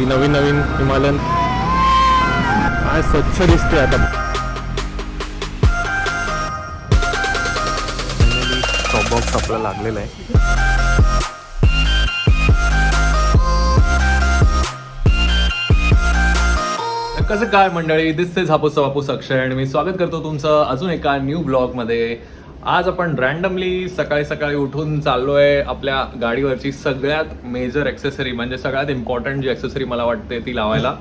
ही नवीन नवीन Himalayan. काय स्वच्छ दिसते आता. बॉक्स आपला लागलेला आहे. कसं काय मंडळी दिस इज हापूस वापूस अक्षय आणि मी स्वागत करतो तुमचं अजून एका न्यू ब्लॉगमध्ये आज आपण रँडमली सकाळी सकाळी उठून चाललोय आपल्या गाडीवरची सगळ्यात मेजर एक्सेसरी म्हणजे सगळ्यात इम्पॉर्टंट जी एक्सेसरी मला वाटते ती लावायला.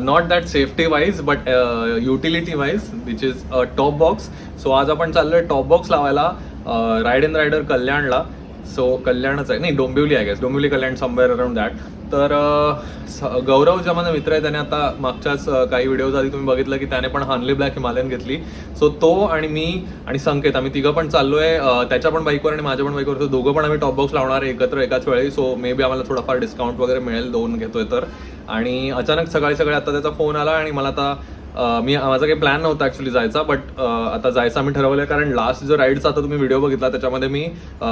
Not that safety wise but utility wise which is top box so आज आपण चाललोय टॉप बॉक्स लावायला राईड अँड रायडर कल्याणला. सो कल्याणच आहे. नाही डोंबिवली आहे guess Dombivli Kalyan somewhere around that तर गौरव ज्या माझा मित्र आहे त्याने आता मागच्याच काही व्हिडिओज आधी तुम्ही बघितलं की त्याने पण हानली ब्लॅक हिमालयन घेतली. सो तो आणि मी आणि संकेत आम्ही तिघं पण चाललो आहे त्याच्या पण बाईकवर आणि माझ्या पण बाईकवर तर दोघं पण आम्ही टॉप बॉक्स लावणार आहे एकत्र एकाच वेळी. सो मे बी आम्हाला थोडाफार डिस्काउंट वगैरे मिळेल दोन घेतोय तर. आणि अचानक सकाळी सकाळी आता त्याचा फोन आला आणि मला आता मी माझा काही प्लॅन नव्हता ॲक्च्युली जायचा बट आता जायचं आम्ही ठरवलं कारण लास्ट जो राईडचा आता तुम्ही व्हिडिओ बघितला त्याच्यामध्ये मी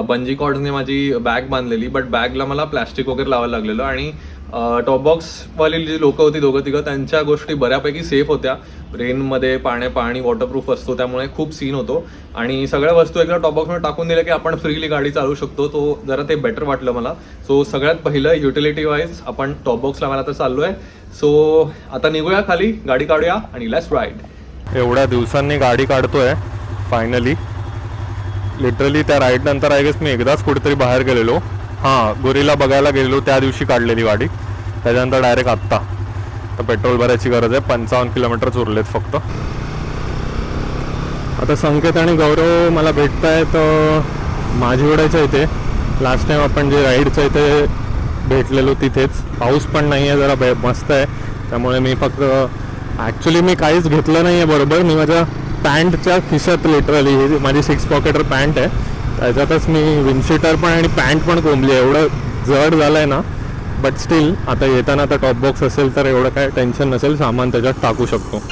बंजी कॉर्डने माझी बॅग बांधलेली बट बॅगला मला प्लॅस्टिक वगैरे लावायला लागलेलं आणि टॉप जी लोकं होती दोघं तिघं त्यांच्या गोष्टी बऱ्यापैकी सेफ होत्या. रेनमध्ये पाण्या पाणी वॉटरप्रूफ असतो त्यामुळे खूप सीन होतो. आणि सगळ्या वस्तू एकदा टॉप बॉक्समध्ये टाकून दिल्या की आपण फ्रीली गाडी चालू शकतो. तो जरा ते बेटर वाटलं मला. सो सगळ्यात पहिलं युटिलिटी वाईज आपण टॉप बॉक्स लावायला तर आहे सो आता निघूया खाली गाडी काढूया आणि लेट्स राईड एवढ्या दिवसांनी गाडी काढतोय फायनली लिटरली त्या राईड नंतर आय गेस मी एकदाच कुठेतरी बाहेर गेलेलो. हां गुरीला बघायला गेलो त्या दिवशी काढलेली गाडी. त्याच्यानंतर डायरेक्ट आत्ता. तर पेट्रोल भरायची गरज आहे. पंचावन्न किलोमीटरच उरलेत फक्त. आता संकेत आणि गौरव मला भेटत आहेत माझीवड्याच्या इथे. लास्ट टाईम आपण जे राईडचं इथे भेटलेलो तिथेच. पाऊस पण नाही आहे जरा बे मस्त आहे. त्यामुळे मी फक्त ॲक्च्युली मी काहीच घेतलं नाही आहे बरोबर. मी माझ्या पॅन्टच्या खिशात लिटरली ही माझी सिक्स पॉकेटर पॅन्ट आहे. त्याच्यातच मी विंडशीटर पण आणि पॅन्ट पण कोंबली आहे. एवढं जड झालं आहे ना. बट स्टील आता येताना आता टॉप बॉक्स असेल तर एवढं काय टेन्शन नसेल. सामान त्याच्यात टाकू शकतो.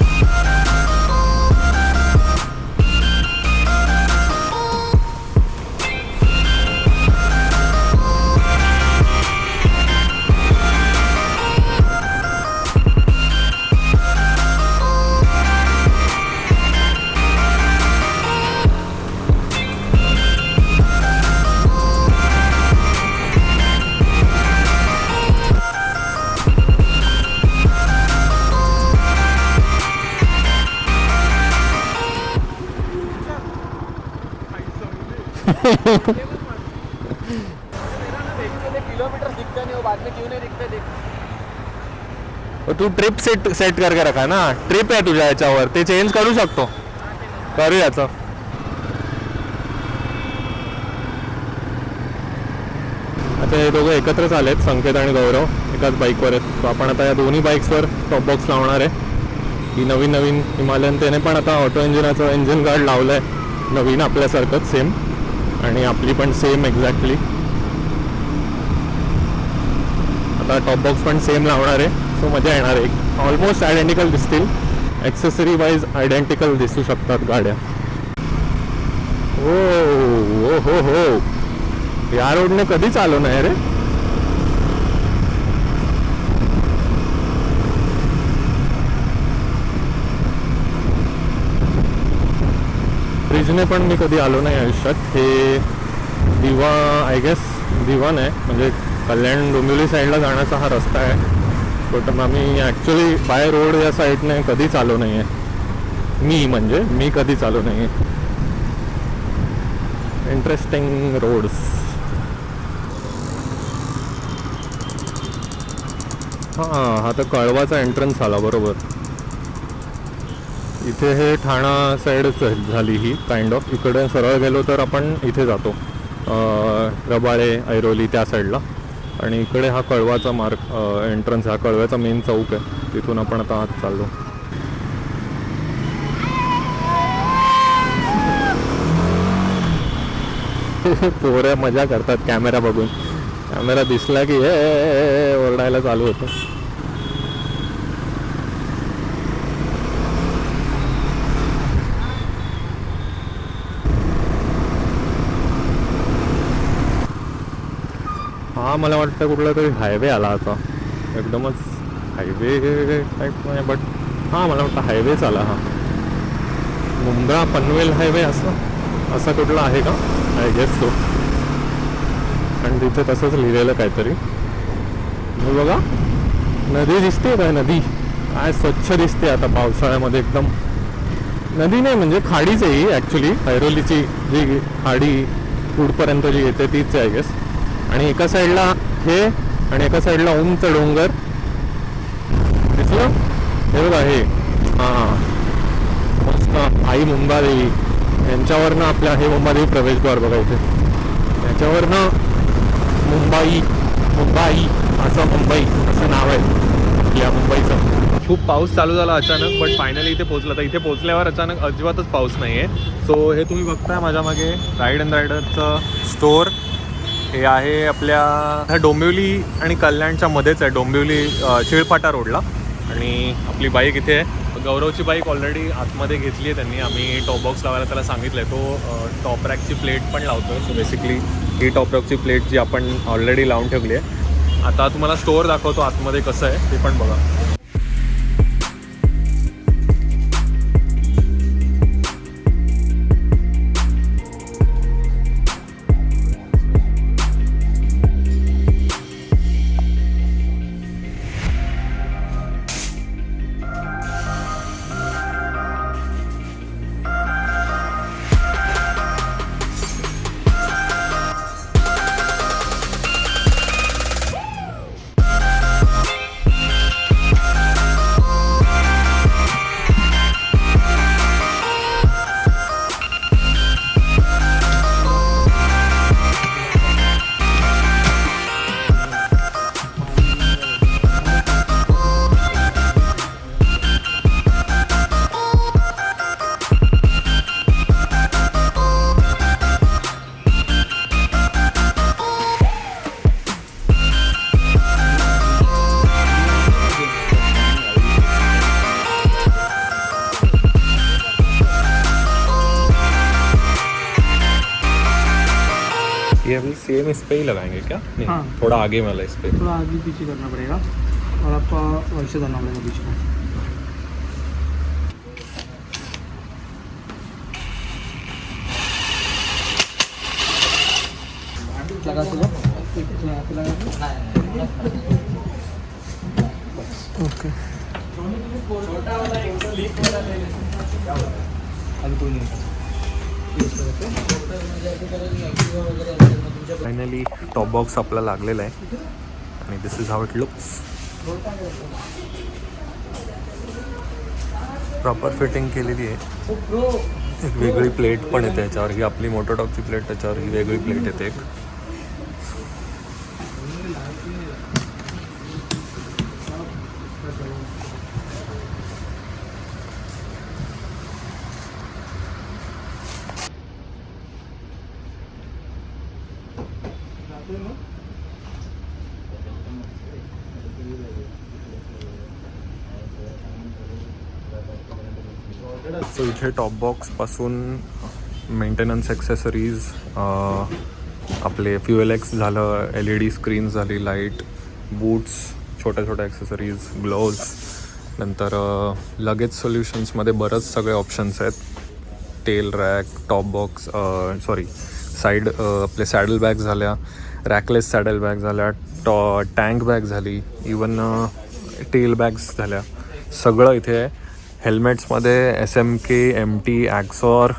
तू ट्रिप सेट सेट करके रखा ना. ट्रिप आहे तुझ्या याच्यावर. ते चेंज करू शकतो. करू याचं आता हे दोघं एकत्रच आलेत संकेत आणि गौरव. एकाच बाईकवर आहेत. So आपण आता या दोन्ही बाईक्सवर टॉप बॉक्स लावणार आहे. ही नवीन नवीन हिमालयन त्याने पण आता ऑटो इंजिनाचं इंजिन गार्ड लावलं आहे नवीन आपल्यासारखंच सेम आणि आपली पण सेम एक्झॅक्टली आता टॉप बॉक्स पण सेम लावणार आहे. सो मजा येणार आहे ऑलमोस्ट आयडेंटिकल दिसतील. ॲक्सेसरी वाईज आयडेंटिकल दिसू शकतात गाड्या. ओ ओ हो हो या रोडने कधीच आलो नाही रे. ब्रिजने पण मी कधी आलो नाही आयुष्यात. हे दिवा आय गेस दिवा आहे म्हणजे कल्याण डोंबिवली साईडला जाण्याचा हा रस्ता आहे. बट आम्ही ॲक्च्युली बाय रोड या साईडने कधीच आलो नाही आहे मी म्हणजे मी कधीच आलो नाही आहे इंटरेस्टिंग रोड्स हां हा तर कळवाचा एंट्रन्स आला बरोबर. इथे हे ठाणा साईडच झाली ही काइंड ऑफ इकडे सरळ गेलो तर आपण इथे जातो. रबाळे ऐरोली त्या साईडला आणि इकडे हा कळवाचा मार्ग एंट्रन्स हा कळव्याचा मेन चौक आहे. तिथून आपण आता आत चाललो. पोऱ्या मजा करतात कॅमेरा बघून. कॅमेरा दिसला की हे ओरडायला चालू होतं. हा मला वाटतं कुठला तरी हायवे आला आता एकदमच हायवे टाईप नाही बट हां मला वाटतं हायवेच आला हा. मुंब्रा पनवेल हायवे असं असा कुठला आहे का? आय गेस तो आणि तिथे तसंच लिहिलेलं काहीतरी. बघा नदी दिसते काय? नदी. काय स्वच्छ दिसते आता पावसाळ्यामध्ये एकदम. नदी नाही म्हणजे खाडीच आहे ही ॲक्च्युली ऐरोलीची जी खाडी पुढपर्यंत जी येते तीच आहे गेस आणि एका साईडला हे आणि एका साईडला उंच डोंगर. दिसलं? हे बघा हे. हां मस्त. आई मुंबादेवी. यांच्यावरनं आपल्या हे मुंबादेवी प्रवेशद्वार बघा इथे. याच्यावरनं मुंबई मुंबई असं मुंबई असं नाव आहे. या मुंबईचं. खूप पाऊस चालू झाला अचानक बट फायनली इथे पोहोचला. तर इथे पोहोचल्यावर अचानक अजिबातच पाऊस नाही आहे सो हे तुम्ही बघताय माझ्या मागे राईड अँड रायडरचं स्टोअर हे आहे आपल्या ह्या डोंबिवली आणि कल्याणच्या मध्येच आहे. डोंबिवली चिळपाटा रोडला. आणि आपली बाईक इथे आहे. गौरवची बाईक ऑलरेडी आतमध्ये घेतली आहे त्यांनी. आम्ही टॉप बॉक्स लावायला त्याला सांगितलं आहे तो टॉप रॅकची प्लेट पण लावतो. सो बेसिकली ही टॉप रॅकची प्लेट जी आपण ऑलरेडी लावून ठेवली आहे. आता तुम्हाला स्टोअर दाखवतो आतमध्ये कसं आहे ते पण बघा. अभी सेम इस पे ही लगाएँगे क्या? नहीं हाँ। थोड़ा आगे वाला इस पे। थोड़ा आगे पीछे करना पड़ेगा। और आपका वैसे करना पड़ेगा बीच में। लगा तो ओके। अभी कोई नहीं फायनली टॉप बॉक्स आपला लागलेला आहे. आणि this is how it looks proper fitting केलेली आहे. एक वेगळी प्लेट पण येते याच्यावर. ही आपली मोटोटॉकची प्लेट त्याच्यावर ही वेगळी प्लेट येते एक. सो इथे टॉप बॉक्सपासून मेंटेनन्स ॲक्सेसरीज आपले फ्युएल एक्स झालं एल ई डी स्क्रीन झाली लाइट बूट्स छोट्या छोट्या ॲक्सेसरीज ग्लोव्ज नंतर लगेज सोल्युशन्समध्ये बरंच सगळे ऑप्शन्स आहेत. Tail rack top box sorry side आपले सॅडल बॅग झाल्या. रॅकलेस सॅडल बॅग झाल्या टॉ टँक बॅग झाली इवन टेल बॅग्स झाल्या. सगळं इथे आहे हेल्मेट्समध्ये S M K M T Axor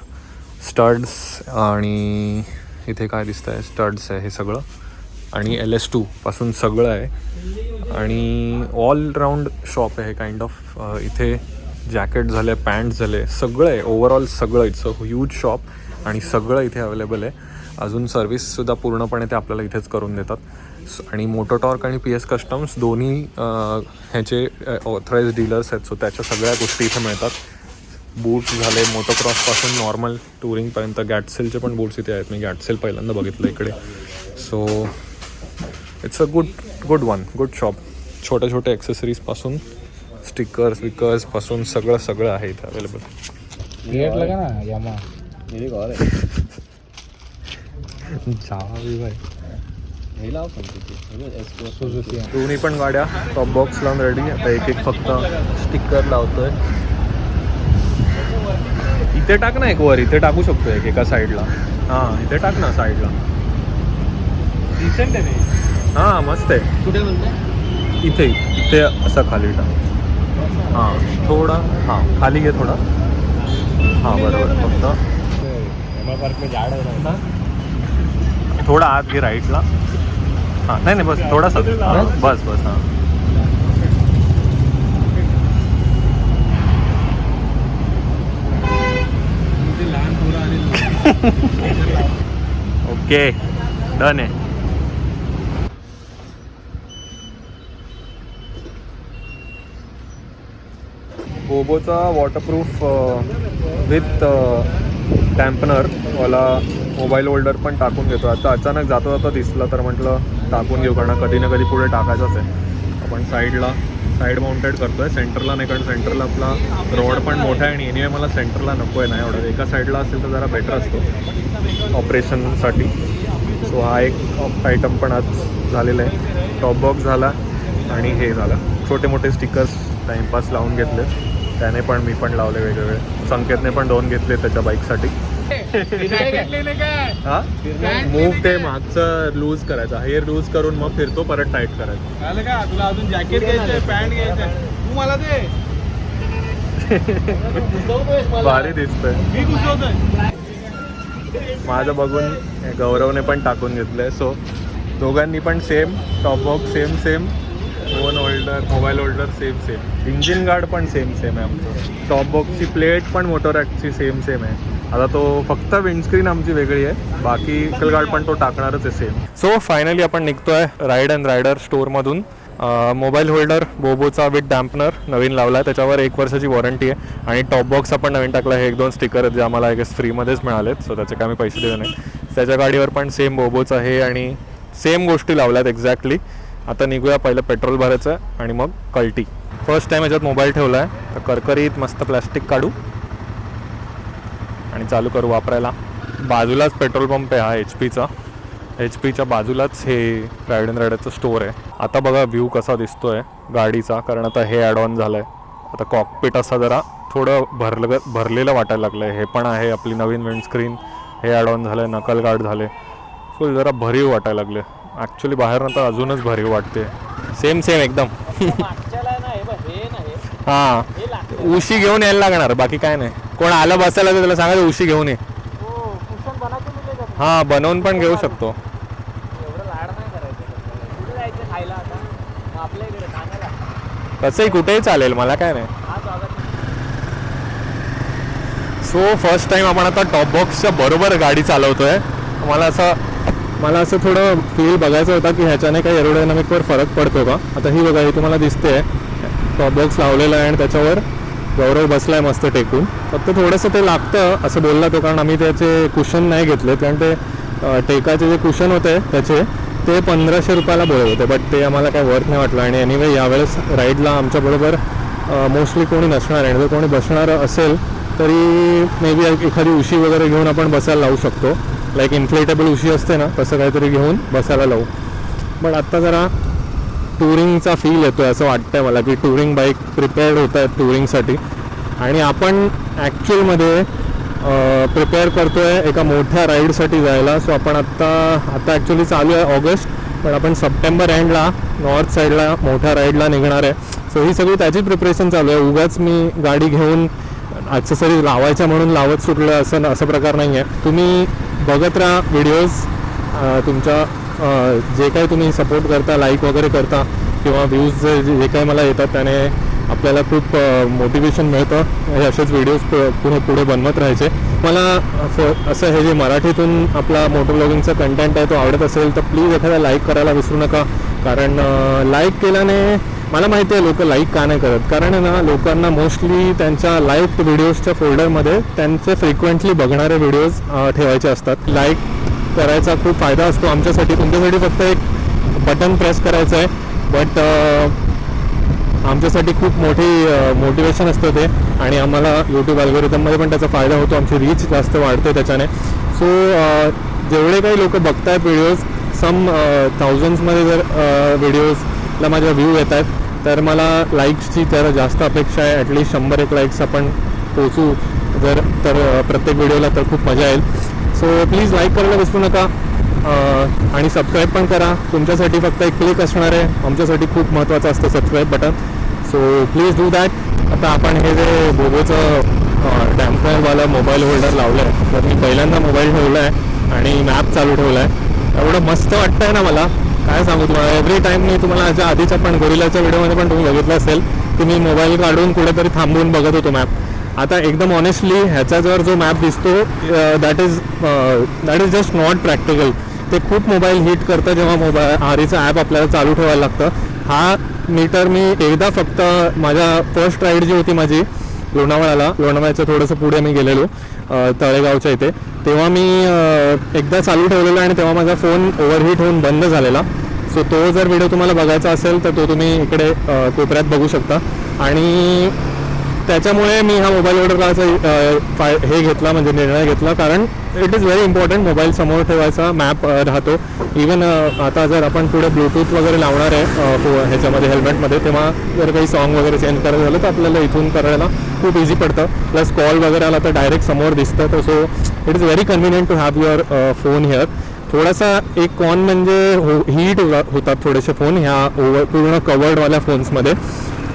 Studds आणि इथे काय दिसतं आहे स्टड्स आहे हे सगळं. आणि एल एस टूपासून सगळं आहे. आणि ऑलराऊंड शॉप आहे काइंड ऑफ uh, इथे जॅकेट झाले पॅन्ट झाले सगळं आहे. ओव्हरऑल सगळं इट्स अ ह्यूज शॉप आणि सगळं इथे अवेलेबल आहे. अजून सर्व्हिससुद्धा पूर्णपणे ते आपल्याला इथेच करून देतात. स- आणि मोटोटॉर्क आणि पी एस कस्टम्स दोन्ही ह्याचे ऑथराईज डीलर्स आहेत. सो त्याच्या सगळ्या गोष्टी इथे मिळतात. बूट्स झाले मोटोक्रॉसपासून नॉर्मल टुरिंगपर्यंत गॅटसेलचे पण बूट्स इथे आहेत. मी गॅटसेल पहिल्यांदा बघितलं इकडे. So it's a good good one good shop छोट्या छोट्या ॲक्सेसरीजपासून स्टिकर्स विकर्सपासून सगळं सगळं आहे इथे अवेलेबल गेट लगा ना यामा हे लाव सांगतो सुझुकी दोन्ही पण गाड्या टॉप बॉक्स लावून रेडी आता एक एक फक्त स्टिकर लावतोय. इथे टाक ना एक वर इथे टाकू शकतो एक एका साईडला हां इथे टाक ना साईडला हां मस्त आहे. कुठे इथे इथे असं खाली टाक. हां थोडा हां खाली घे थोडा. हां बरोबर फक्त. झाड आहे ना. थोडा आत घे राईटला. हां नाही नाही बस थोडासा. बस? बस हां. ओके डन आहे. बोबोचा वॉटरप्रूफ विथ टॅम्पनर वाला मोबाईल होल्डर पण टाकून घेतो आता अचानक जाता जाता दिसलं तर म्हटलं टाकून घेऊ कारण कधी ना कधी पुढे टाकायचंच आहे. आपण साईडला साईड माउंटेड करतो आहे सेंटरला नाही कारण सेंटरला आपला रोड पण मोठा आहे आणि एनिवे मला सेंटरला नको आहे नाही एवढं. एका साईडला असेल तर जरा बेटर असतो ऑपरेशनसाठी सो हा एक आयटम पण आज झालेला आहे. टॉप बॉक्स झाला आणि हे झालं. छोटे मोठे स्टिकर्स टाइमपास लावून घेतले त्याने पण मी पण लावले वेगवेगळे. संकेतने पण दोन घेतले त्याच्या बाईकसाठी हा? मूव ते मागचं लूज करायचं. हेअर लूज करून मग फिरतो परत टाईट करायचं. झालं का? तुला अजून जॅकेट घ्यायचंय पॅन्ट घ्यायचंय. तू मला दे. भारी दिसतंय. मी घुसवतोय. माझं बघून गौरवने पण टाकून घेतलंय. सो दोघांनी पण same top box same same phone holder mobile holder same same engine guard पण सेम सेम आहे आमचं. टॉप बॉक्सची प्लेट पण मोटोरॅक्टची सेम सेम आहे. आता तो फक्त विंडस्क्रीन आमची वेगळी आहे. बाकी कल गार्ड पण तो टाकणारच आहे सेम सो फायनली आपण निघतोय राईड अँड रायडर स्टोअरमधून मोबाईल होल्डर बोबोचा विथ डॅम्पनर नवीन लावला आहे त्याच्यावर एक वर्षाची वॉरंटी आहे. आणि टॉप बॉक्स आपण नवीन टाकला हे एक दोन स्टिकर आहेत जे आम्हाला आय गेस फ्रीमध्येच मिळालेत. सो त्याचे काय मी पैसे दिले नाही त्याच्या गाडीवर पण सेम बोबोच आहे आणि सेम गोष्टी लावल्यात एक्झॅक्टली आता निघूया पहिलं पेट्रोल भरायचं आणि मग कल्टी. फर्स्ट टाईम याच्यात मोबाईल ठेवला आहे तर करकरीत मस्त प्लॅस्टिक काढू. आणि चालू करू वापरायला. बाजूलाच पेट्रोल पंप आहे हा एच पीचा एच पीच्या बाजूलाच हे रायड अँड रायडरचं स्टोअर आहे. आता बघा व्ह्यू कसा दिसतोय गाडीचा कारण आता हे ॲड ऑन झालं आहे आता कॉकपीट असा जरा थोडं भरलं भरलेलं वाटायला लागलं आहे हे पण आहे आपली नवीन विंडस्क्रीन हे ॲड ऑन झालं आहे नकल गार्ड झाले. सो जरा भरीव वाटायला लागले. ॲक्च्युली बाहेर तर अजूनच भरीव वाटते. सेम सेम एकदम. हां उशी घेऊन यायला लागणार बाकी काय नाही. कोण आलं बसायला तर त्याला सांगायचं उशी घेऊन ये. हां बनवून पण घेऊ शकतो. तसंही कुठेही चालेल मला काय नाही. सो फर्स्ट टाइम आपण आता टॉप बॉक्सच्या बरोबर गाडी चालवतोय. मला असं मला असं थोडं फील बघायचं होतं की ह्याच्याने काही एरोडायनामिकवर फरक पडतो का? आता ही बघा ही तुम्हाला दिसते टॉप बॉक्स लावलेला आहे आणि त्याच्यावर गौरव बसलाय मस्त टेकून. फक्त थोडंसं ते लागतं असं बोलला तो कारण आम्ही त्याचे कुशन नाही घेतले कारण ते टेकाचे जे कुशन होते त्याचे ते पंधराशे रुपयाला बोलत होते बट ते आम्हाला काय वर्थ नाही वाटलं. आणि एनिवे यावेळेस राईडला आमच्याबरोबर मोस्टली कोणी नसणार आहे. आणि जर कोणी बसणार असेल तरी मे बी एखादी उशी वगैरे घेऊन आपण बसायला लावू शकतो. लाईक इन्फ्लेटेबल उशी असते ना तसं काहीतरी घेऊन बसायला लावू. बट आत्ता जरा टुरिंगचा फील येतो आहे असं वाटतंय मला की टुरिंग बाईक प्रिपेअर्ड होत आहेत टुरिंगसाठी. आणि आपण ॲक्च्युअलमध्ये प्रिपेअर करतो आहे एका मोठ्या राईडसाठी जायला. सो आपण आत्ता आता ॲक्च्युली चालू आहे ऑगस्ट पण आपण सप्टेंबर एंडला नॉर्थ साईडला मोठ्या राईडला निघणार आहे. सो ही सगळी त्याची प्रिपरेशन चालू आहे. उगाच मी गाडी घेऊन ॲक्सेसरीज लावायच्या म्हणून लावत सुटलं असं असं प्रकार नाही आहे तुम्ही बघत राहा व्हिडिओज तुमच्या जे काही तुम्ही सपोर्ट करता लाईक वगैरे करता किंवा व्ह्यूज जे जे काही मला येतात त्याने आपल्याला खूप मोटिवेशन मिळतं. हे असेच व्हिडिओज पुढे पुढे बनवत राहायचे. मला असं- असं हे जे मराठीतून आपला मोटर ब्लॉगिंगचा कंटेंट आहे तो आवडत असेल तर प्लीज एखादा लाईक करायला विसरू नका. कारण लाईक केल्याने मला माहिती आहे लोक लाईक का नाही करत. कारण आहे ना लोकांना मोस्टली त्यांच्या लाईक व्हिडिओजच्या फोल्डरमध्ये त्यांचे फ्रिक्वेंटली बघणारे व्हिडिओज ठेवायचे असतात. लाईक करायचा खूप फायदा असतो. आमच्यासाठी तुमच्यासाठी फक्त एक बटन प्रेस करायचं आहे बट आमच्यासाठी खूप मोठी मोटिवेशन असतं ते. आणि आम्हाला यूट्यूब अल्गोरिदममध्ये पण त्याचा फायदा होतो. आमची रीच जास्त वाढते त्याच्याने. सो जेवढे काही लोक बघतायत व्हिडिओज सम थाउजंड्समध्ये जर व्हिडिओजला माझ्या व्ह्यू येत आहेत तर मला लाईक्सची तर जास्त अपेक्षा आहे. ॲटलिस्ट शंभर एक लाईक्स आपण पोचू जर तर प्रत्येक व्हिडिओला तर खूप मजा येईल. सो प्लीज लाईक करायला विसरू नका. आणि सबस्क्राईब पण करा. तुमच्यासाठी फक्त एक क्लिक असणार आहे. आमच्यासाठी खूप महत्त्वाचं असतं subscribe button so please do that आता आपण हे जे बोबोचं डॅम्परवाला मोबाईल होल्डर लावलं आहे तर मी पहिल्यांदा मोबाईल ठेवला आहे आणि मॅप चालू ठेवला आहे एवढं मस्त वाटतं आहे ना मला. काय सांगू तुम्हाला? एव्हरी टाईम मी तुम्हाला आधीच्या पण गोरिलाच्या व्हिडिओमध्ये पण तुम्ही बघितलं असेल की मी मोबाईल काढून कुठेतरी थांबून बघत होतो मॅप आता एकदम ऑनेस्टली जर जो मॅप दिसतो that is that is just not practical ते खूप मोबाईल हिट करतं जेव्हा मोबाईल आरीचं ॲप आपल्याला चालू ठेवायला लागतं. हा मीटर मी एकदा फक्त माझ्या फर्स्ट राईड जी होती माझी लोणावळ्याला लोणावळ्याच्या थोडंसं पुढे मी गेलेलो तळेगावच्या इथे. तेव्हा मी एकदा चालू ठेवलेला आणि तेव्हा माझा फोन ओव्हरहीट होऊन बंद झालेला. सो तो जर व्हिडिओ तुम्हाला बघायचा असेल तर तो तुम्ही इकडे कोपऱ्यात बघू शकता. आणि त्याच्यामुळे मी हा मोबाईल ऑर्डर फाय हे घेतला म्हणजे निर्णय घेतला. कारण it is very important mobile समोर ठेवायचा मॅप राहतो. इवन आता जर आपण पुढे ब्लूटूथ वगैरे लावणार आहे फो- हो, ह्याच्यामध्ये हेल्मेटमध्ये तेव्हा जर काही सॉन्ग वगैरे चेंज करायचं झालं तर आपल्याला इथून करायला खूप इझी पडतं. प्लस कॉल वगैरे आला तर डायरेक्ट समोर दिसतं. तर so it is very convenient to have your phone here थोडासा एक कॉन म्हणजे हो हीट होतात थोडेसे फोन ह्या ओव्हर पूर्ण कवर्डवाल्या फोन्समध्ये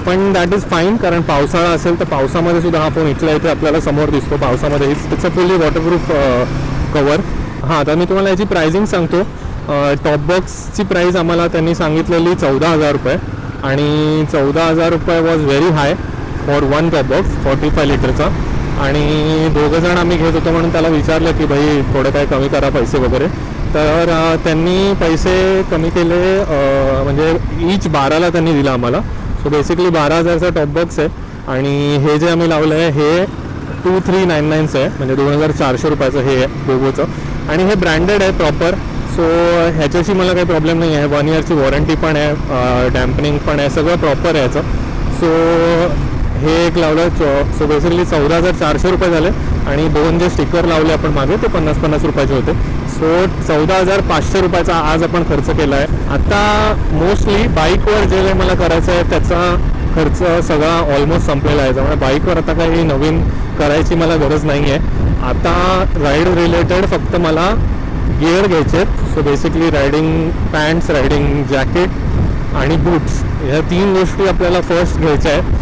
पण दॅट इज फाईन कारण पावसाळा असेल तर पावसामध्ये सुद्धा हा फोन इथल्या इथे आपल्याला समोर दिसतो. पावसामध्ये it's a fully waterproof cover हां तर मी तुम्हाला याची प्रायझिंग सांगतो. टॉप बॉक्सची प्राईस आम्हाला त्यांनी सांगितलेली चौदा हजार रुपये. आणि चौदा हजार रुपये was very high for one top box forty five लिटरचा आणि दोघं जण आम्ही घेत होतो म्हणून त्याला विचारलं की भाई थोडे काय कमी करा पैसे वगैरे. तर त्यांनी पैसे कमी केले म्हणजे इच बाराला त्यांनी दिला आम्हाला. सो बेसिकली बारा हजारचा टॉप बॉक्स आहे. आणि हे जे आम्ही लावलं आहे हे टू थ्री नाईन नाईनचं आहे. म्हणजे दोन हजार चारशे रुपयाचं हे आहे बोबोचं आणि हे ब्रँडेड आहे प्रॉपर सो ह्याच्याशी मला काही प्रॉब्लेम नाही आहे. वन इयरची वॉरंटी पण आहे डॅम्पनिंग पण आहे सगळं प्रॉपर आहे याचं. सो हे एक लावलं. सो बेसिकली चौदा हजार चारशे रुपये झाले. आणि दोन जे स्टिकर लावले आपण मागे ते पन्नास पन्नास रुपयाचे होते. सो चौदा हजार पाचशे रुपयाचा आज आपण खर्च केला आहे आता मोस्टली बाईकवर जे काही मला करायचं आहे त्याचा खर्च सगळा ऑलमोस्ट संपलेला आहे. त्यामुळे बाईकवर आता काही नवीन करायची मला गरज नाही आहे आता राईड रिलेटेड फक्त मला गिअर घ्यायचे आहेत. So basically riding pants riding jacket आणि बूट्स ह्या तीन गोष्टी आपल्याला फर्स्ट घ्यायच्या आहेत.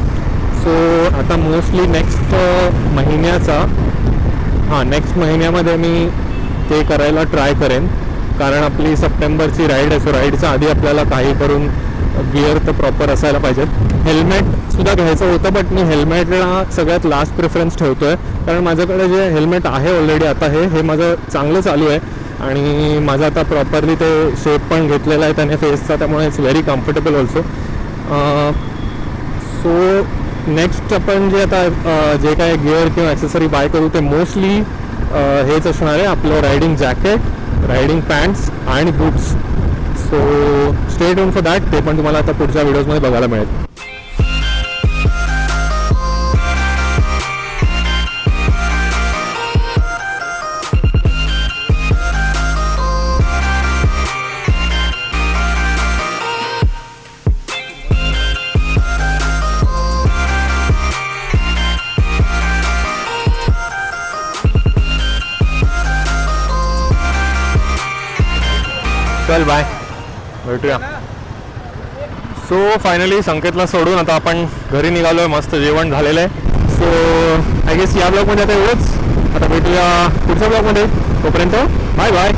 सो आता मोस्टली नेक्स्ट महिन्याचा हां नेक्स्ट महिन्यामध्ये मी ते करायला ट्राय करेन. कारण आपली सप्टेंबरची राईड आहे सो राईडच्या आधी आपल्याला काही करून गिअर तर प्रॉपर असायला पाहिजेत. हेल्मेटसुद्धा घ्यायचं होतं बट मी हेल्मेटला सगळ्यात लास्ट प्रेफरन्स ठेवतो आहे कारण माझ्याकडे जे हेल्मेट आहे ऑलरेडी आता हे हे माझं चांगलं चालू आहे. आणि माझं आता प्रॉपरली ते शेप पण घेतलेला आहे त्याने फेसचा त्यामुळे it's very comfortable also so next आपण जे आता जे काय गिअर किंवा ॲक्सेसरी बाय करू ते मोस्टली हेच असणार आहे आपलं रायडिंग जॅकेट रायडिंग पॅन्ट्स आणि boots so stay tuned for that ते पण तुम्हाला आता पुढच्या व्हिडिओजमध्ये बघायला मिळेल. चल बाय भेटूया. सो फायनली संकेतला सोडून आता आपण घरी निघालो आहे मस्त जेवण झालेलं आहे. सो आय गेस या ब्लॉगमध्ये आता एवढंच. आता भेटूया पुढच्या ब्लॉगमध्ये तोपर्यंत बाय बाय